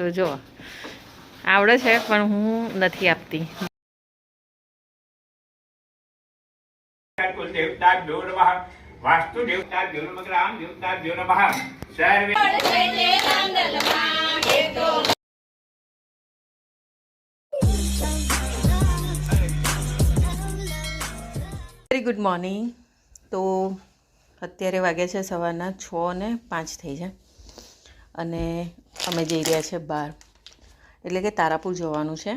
તો જો, આવડે છે, પણ હું નથી આપતી. વેરી ગુડ મોર્નિંગ તો અત્યારે વાગ્યા છે સવારના છ ને પાંચ થઈ છે અને અમે જઈ રહ્યા છે બહાર. એટલે કે તારાપુર જવાનું છે.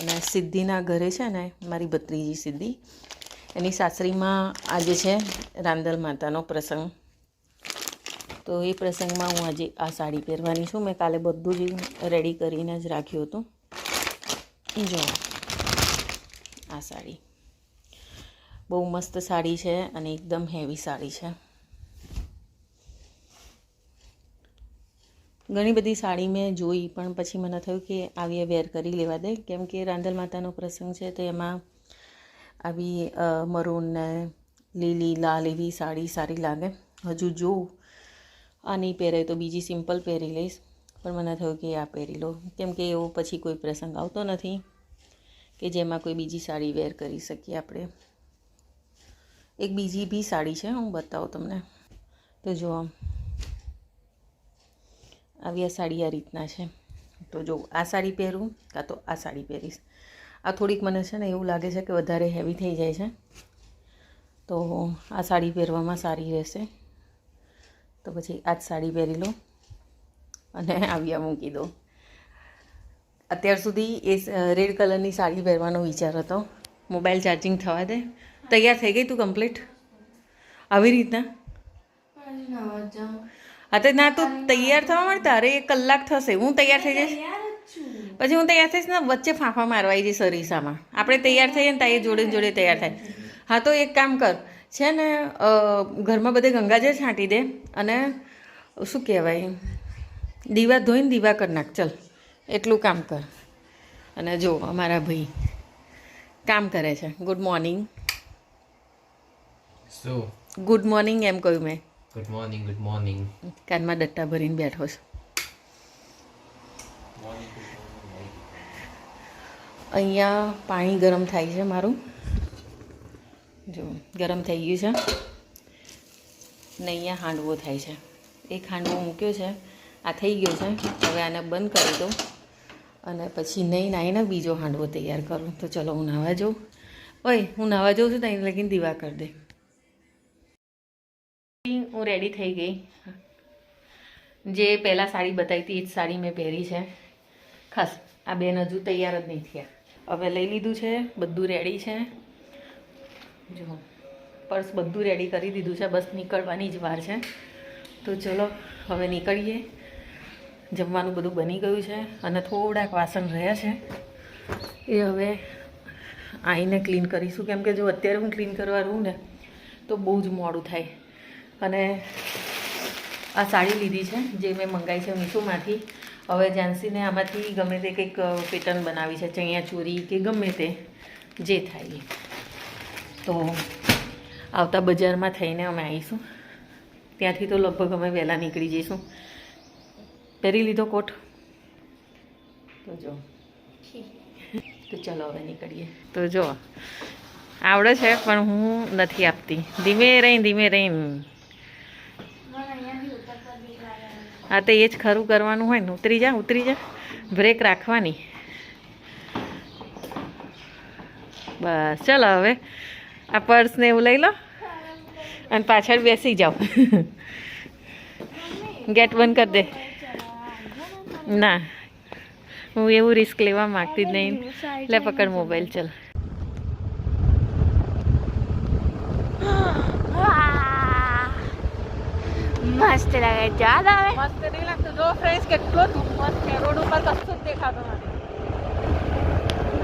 અને સિદ્ધિના ઘરે છે ને મારી ભત્રીજી સિદ્ધિ. એની સાસરીમાં આજે છે રાંદલ માતાનો પ્રસંગ. તો એ પ્રસંગમાં હું આજે આ સાડી પહેરવાની છું. મેં કાલે બધું જ રેડી કરીને જ રાખ્યું હતું. જો, આ સાડી. બહુ મસ્ત સાડી છે અને એકદમ હેવી સાડી છે. ઘણી બધી સાડી મેં જોઈ, પણ પછી મને થયું કે આવી વેર કરી લેવા દે. કેમ કે રાંધલ માતાનો પ્રસંગ છે, તો એમાં આવી મરૂન ને લીલી, લાલ એવી સાડી સારી લાગે. હજુ જોઉં. આ નહીં પહેરે તો બીજી સિમ્પલ પહેરી લઈશ. પણ મને થયું કે આ પહેરી લો. કેમ કે એવો પછી કોઈ પ્રસંગ આવતો નથી કે જેમાં કોઈ બીજી સાડી વેર કરી શકીએ આપણે. એક બીજી બી સાડી છે, હું બતાવું તમને. તો જો આવી આ સાડી આ રીતના છે. તો જો આ સાડી પહેરું, કાં તો આ સાડી પહેરીશ. આ થોડીક મને છે ને એવું લાગે છે કે વધારે હેવી થઈ જાય છે. તો આ સાડી પહેરવામાં સારી રહેશે. તો પછી આ જ સાડી પહેરી લો અને આવ્યા મૂકી દો. અત્યાર સુધી એ રેડ કલરની સાડી પહેરવાનો વિચાર હતો. મોબાઈલ ચાર્જિંગ થવા દે. તૈયાર થઈ ગઈ તું કમ્પ્લીટ? આવી રીતના? હા તો ના તું તૈયાર થવા મળતા તારે એક કલાક થશે. હું તૈયાર થઈ જઈશ. પછી હું તૈયાર થઈશ ને વચ્ચે ફાંફા મારવા આવી જઈશ અરીસામાં આપણે તૈયાર થઈએ ને તારે એ જોડે જોડે તૈયાર થાય. હા તો એક કામ કર. છે ને ઘરમાં બધે ગંગાજળ છાંટી દે અને શું કહેવાય? દીવા ધોઈને દીવા કરી નાખ. ચલ એટલું કામ કર. અને જો અમારા ભાઈ કામ કરે છે. ગુડ મોર્નિંગ ગુડ મોર્નિંગ એમ કહ્યું મેં. Good મોર્નિંગ ગુડ મોર્નિંગ કાનમાં ડટ્ટા ભરીને બેઠો છું અહીંયા પાણી ગરમ થાય છે મારું જો ગરમ થઈ ગયું છે ને અહીંયા હાંડવો થાય છે એક હાંડવો મૂક્યો છે આ થઈ ગયો છે હવે આને બંધ કરી દઉં અને પછી નહીં નાહીને બીજો હાંડવો તૈયાર કરું તો ચલો હું નાહવા જાઉં ઓય હું નાહવા જાઉં છું ત્યાં લગીને દીવા કરી દે હું રેડી થઈ ગઈ. જે પહેલાં સાડી બતાવી હતી એ જ સાડી મેં પહેરી છે. ખાસ, આ બેન હજુ તૈયાર જ નહીં થયા. હવે લઈ લીધું છે, બધું રેડી છે. જો, પર્સ બધું રેડી કરી દીધું છે, બસ નીકળવાની જ વાર છે. તો ચલો, હવે નીકળીએ. જમવાનું બધું બની ગયું છે અને થોડાક વાસણ રહ્યા છે. એ હવે આવીને ક્લીન કરીશું. કેમ કે જો અત્યારે હું ક્લીન કરવા રહું ને, તો બહુ જ મોડું થાય. અને આ સાડી લીધી છે, જે મેં મંગાવી છે મીશોમાંથી. હવે જાન્સીને આમાંથી ગમે તે કંઈક પેટર્ન બનાવી છે, ચણિયા ચોરી કે ગમે તે, જે થાય તો આવતા બજારમાં થઈને અમે આવીશું. ત્યાંથી તો લગભગ અમે વહેલા નીકળી જઈશું. પહેરી લીધો કોટ? તો જો. તો ચલો હવે નીકળીએ. તો જો. આવડે છે, પણ હું નથી આપતી. ધીમે રહીને ધીમે રહીને. હા તો એ જ ખરું કરવાનું હોય ને. ઉતરી જા ઉતરી જા. બ્રેક રાખવાની. બસ ચલો હવે. આ પર્સને એવું લઈ લો. અને પાછળ બેસી જાઓ. ગેટ બંધ કરી દે. ના હું એવું રિસ્ક લેવા માગતી જ નહીં. લે પકડ મોબાઈલ ચલ. મસ્ત લાગે ચાલ આવે મસ્ત નહીં લાગતું જો ફ્રેન્ડ્સ કેટલો ધુમ્મસ છે રોડ ઉપર કશું જ દેખાતું નથી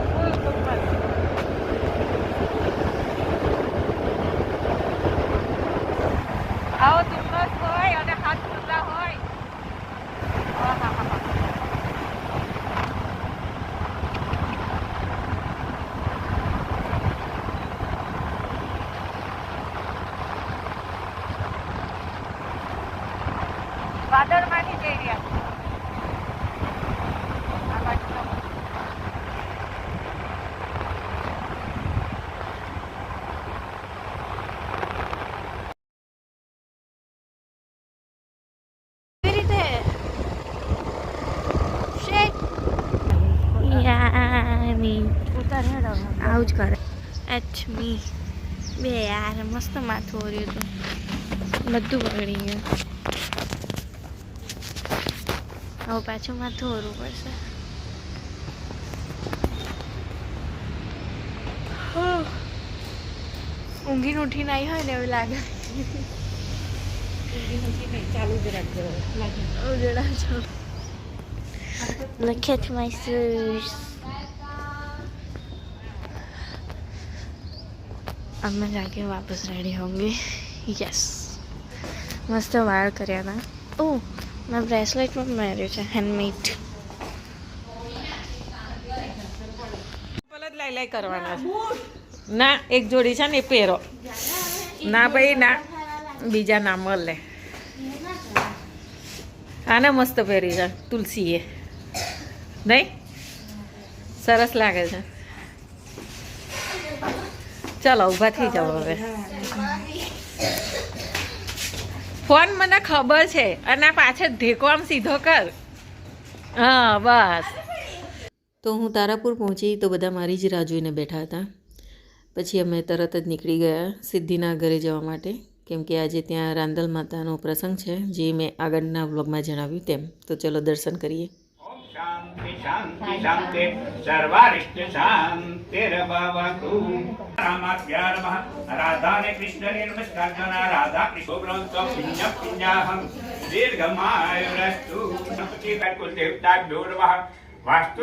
ફૂલ ધુમ્મસ આવો ધુમ્મસ હોય અને હાથ ખુલ્લા હોય આહાહાહા. વાદળમાંથી જઈ રહ્યા છે આવું જ કરે. એચ મી બે યાર મસ્ત માથું ઓર્યું હતું બધું બગડી ગયું. હવે પાછું માથું ઓરવું પડશે. ઊંઘીને ઉઠીને આવી હોય ને એવું લાગે. ચાલુ જ રાખજો. ઉજળા अब मैं जाके वापस रेडी होंगी। यस મસ્ત વાળ કર્યા હતા ઓ મેં બ્રેસલેટ પણ માર્યું છે હેન્ડમેડ પલટ લઈ લઈ કરવાના ના એક જોડી છે ને એ પહેરો ના ભાઈ ના બીજા ના મળે આને મસ્ત પહેરી છે તુલસીએ નહીં સરસ લાગે છે ચાલો, ઊભા થઈ જાઓ હવે. ફોન મને ખબર છે, અને પાછળ ઢેકો આમ સીધો કર. હા, બસ. તો હું તારાપુર પહોંચી, તો બધા મારી જ રાહ જોઈને બેઠા હતા. પછી અમે તરત જ નીકળી ગયા સિદ્ધિના ઘરે જવા માટે, કેમ કે આજે ત્યાં રાંદલ માતાનો પ્રસંગ છે, જે મેં આગળના વ્લોગમાં જણાવ્યું તેમ. તો ચલો દર્શન કરીએ. શાંતિ શાંતિ શાંતિ સર્વારિષ્ટ શાંતિર્ભવતુ રામાભ્યા નમઃ રાધા ને કૃષ્ણને નમસ્કાર જના રાધા કૃષ્ણ ગ્રંથ પુણ્ય પુણ્યાહમ દીર્ઘમાયુરસ્તુ ગણપતિ દેવતા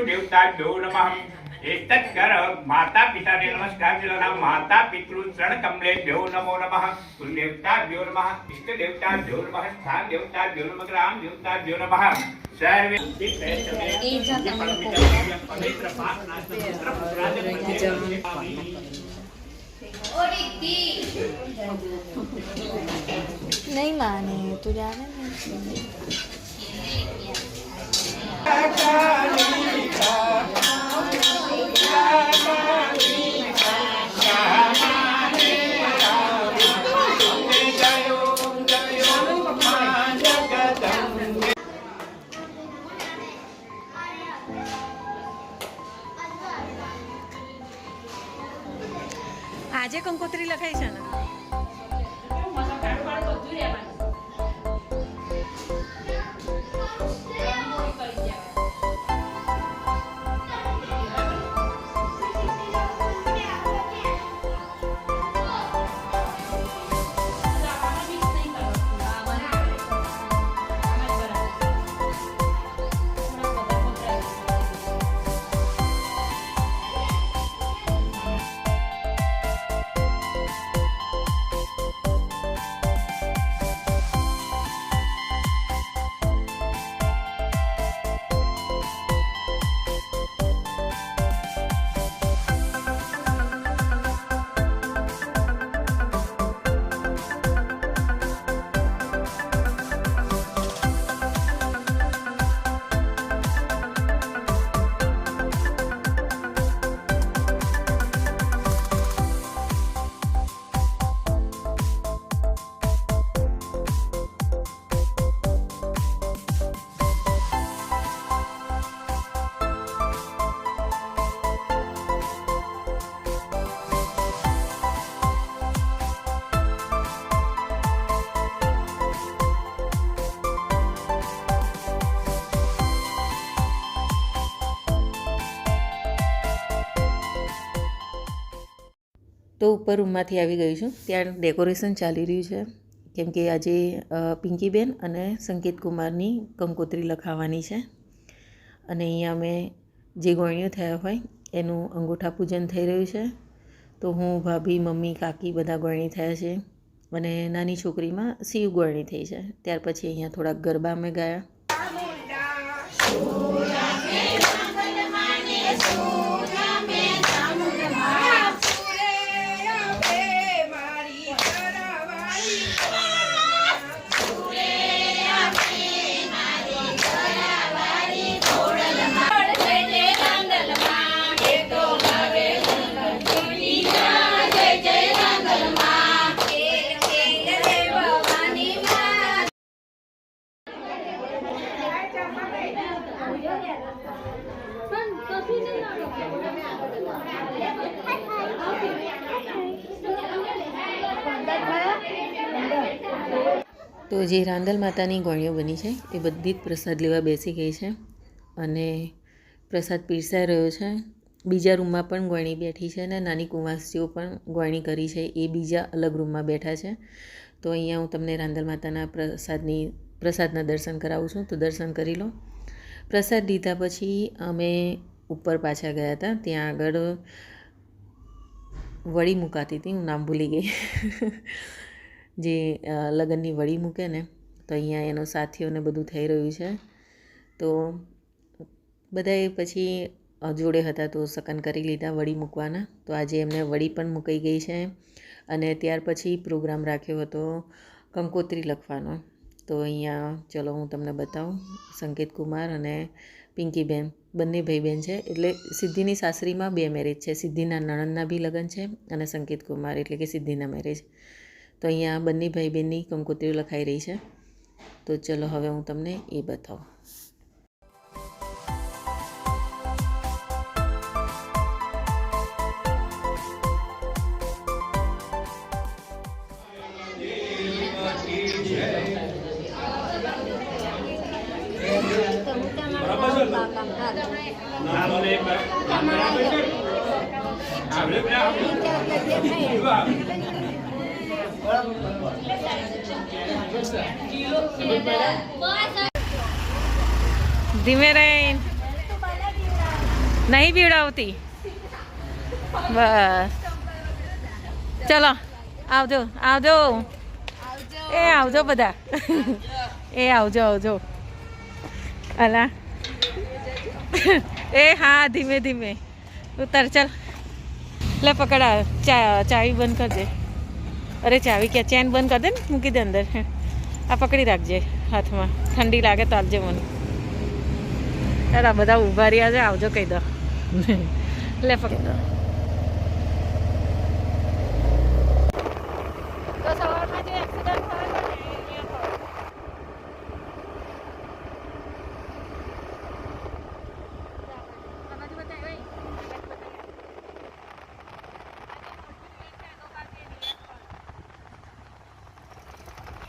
દેવતાભ્યો નમઃ વાસ્તુ દેવતાભ્યો નમઃ એતत् કર માતા પિતાને નમસ્કાર જના માતા પિતૃ ચરણ કમલેભ્યો નમો નમઃ કુલ દેવતાભ્યો નમઃ ઇષ્ટ દેવતાભ્યો નમઃ સ્થાન દેવતાભ્યો નમઃ ગ્રામ દેવતાભ્યો નમઃ સર્વે પવિત્ર પાપનાશ પુત્ર પુત્રાદ નહીં માને તું જાણે ને આજે કંકોત્રી લખાઈ છે. તો ઉપર રૂમમાંથી આવી ગઈ છું. ત્યાં ડેકોરેશન ચાલી રહ્યું છે. કેમ કે આજે પિંકીબેન અને સંકેત કુમારની કંકોત્રી લખાવવાની છે. અને અહીંયા અમે જે ગોળણીઓ થયા હોય, એનું અંગૂઠા પૂજન થઈ રહ્યું છે. તો હું, ભાભી, મમ્મી, કાકી બધા ગોળણી થયા છે. અને નાની છોકરીમાં શિવ ગોળણી થઈ છે. ત્યાર પછી અહીંયા થોડાક ગરબા અમે ગાયા. તો જે રાંદલ માતાની ગોળીઓ બની છે, એ બધી જ પ્રસાદ લેવા બેસી ગઈ છે અને પ્રસાદ પીરસાઈ રહ્યો છે. બીજા રૂમમાં પણ ગોળણી બેઠી છે અને નાની કુંવાસીઓ પણ ગોળણી કરી છે. એ બીજા અલગ રૂમમાં બેઠા છે. તો અહીંયા હું તમને રાંદલ માતાના પ્રસાદની, પ્રસાદના દર્શન કરાવું છું. તો દર્શન કરી લો. પ્રસાદ લીધા પછી અમે ઉપર પાછા ગયા હતા. ત્યાં આગળ વળી મુકાતી હતી. હું નામ ભૂલી ગઈ. જે લગ્નની વળી મૂકે ને, તો અહીંયા એનો સાથીઓને બધું થઈ રહ્યું છે. તો બધાએ પછી જોડે હતા તો સકન કરી લીધા વળી મૂકવાના. તો આજે એમને વળી પણ મૂકાઈ ગઈ છે. અને ત્યાર પછી પ્રોગ્રામ રાખ્યો હતો કંકોત્રી લખવાનો. તો અહીંયા, ચલો હું તમને બતાવું, સંકેત કુમાર અને પિંકીબેન બંને ભાઈ બહેન છે. એટલે સિદ્ધિની સાસરીમાં બે મેરેજ છે. સિદ્ધિના નણંદના બી લગ્ન છે અને સંકેત કુમાર, એટલે કે સિદ્ધિના મેરેજ તો અહીંયા બંને ભાઈ બહેનની કંકોત્રીઓ લખાઈ રહી છે. તો ચલો હવે હું તમને એ બતાવું. આપણે પેલા ધીમે રહીને નહીં પીવડાવતી બસ ચલો આવજો આવજો એ આવજો બધા એ આવજો આવજો અલા એ હા ધીમે ધીમે ઉતર ચાલ લે પકડા ચા ચાવી બંધ કરજે અરે ચાવી ક્યાં? ચેન બંધ કર દે ને, મૂકી દે અંદર. આ પકડી રાખજે હાથમાં. ઠંડી લાગે તો આપજે મને. અરે બધા ઊભા રહ્યા છે, આવજો કહી દો. લે, પકડી. દો